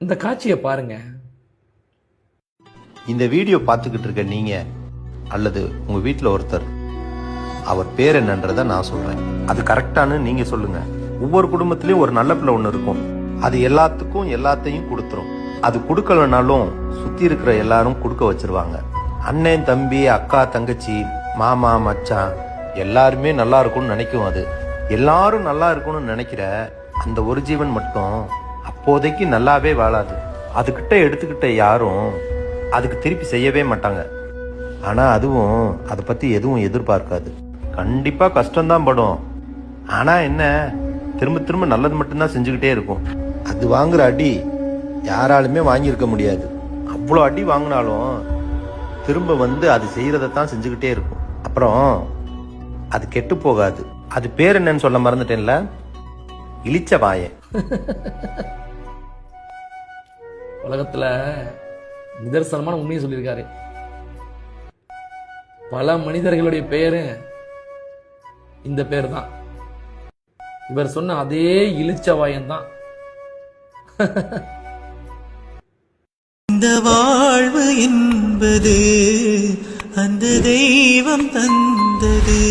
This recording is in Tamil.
இந்த காட்சியை பாருங்க. இந்த வீடியோ பார்த்துக்கிட்டு இருக்க நீங்க அல்லது உங்க வீட்டில் ஒருத்தர் அவர் பேர் என்னன்றத நான் சொல்றேன். அது கரெக்டானு நீங்க சொல்லுங்க. ஒவ்வொரு குடும்பத்திலயும் ஒரு நல்ல பிள்ளை ஒன்று இருக்கும். அது எல்லாத்துக்கும் எல்லாத்தையும் கொடுத்துரும். அது கொடுக்கலனாலும் சுத்தி இருக்கிற எல்லாரும் கொடுக்க வச்சிருவாங்க. அண்ணன் தம்பி அக்கா தங்கச்சி மாமா மச்சான் எல்லாருமே நல்லா இருக்கும்னு நினைக்கும் அது. எல்லாரும் நல்லா இருக்கும்னு நினைக்கிற அந்த ஒரு ஜீவன் மட்டும் அப்போதைக்கு நல்லாவே வாழாது. அதுக்கிட்ட எடுத்துக்கிட்ட யாரும் அதுக்கு திருப்பி செய்யவே மாட்டாங்க. ஆனா அதுவும் அதை பத்தி எதுவும் எதிர்பார்க்காது. கண்டிப்பா கஷ்டம்தான் படும். ஆனா என்ன திரும்ப திரும்ப நல்லது மட்டும்தான் செஞ்சுக்கிட்டே இருக்கும். அது வாங்குற அடி யாராலுமே வாங்கியிருக்க முடியாது. அவ்வளோ அடி வாங்கினாலும் திரும்ப வந்து அது செய்கிறத தான் செஞ்சுக்கிட்டே இருக்கும். அப்புறம் அது கெட்டு போகாது. அது பேர் என்னன்னு சொல்ல மறந்துட்டேன்ல? இழிச்ச வாயன். உலகத்துல நிதர்சனமான உண்மையை சொல்லியிருக்காரு. பல மனிதர்களுடைய பெயரு இந்த பேர் தான் இவர் சொன்ன அதே இளிச்சவாயன் தான் இந்த வாழ்வு என்பது அந்த தெய்வம் தந்தது.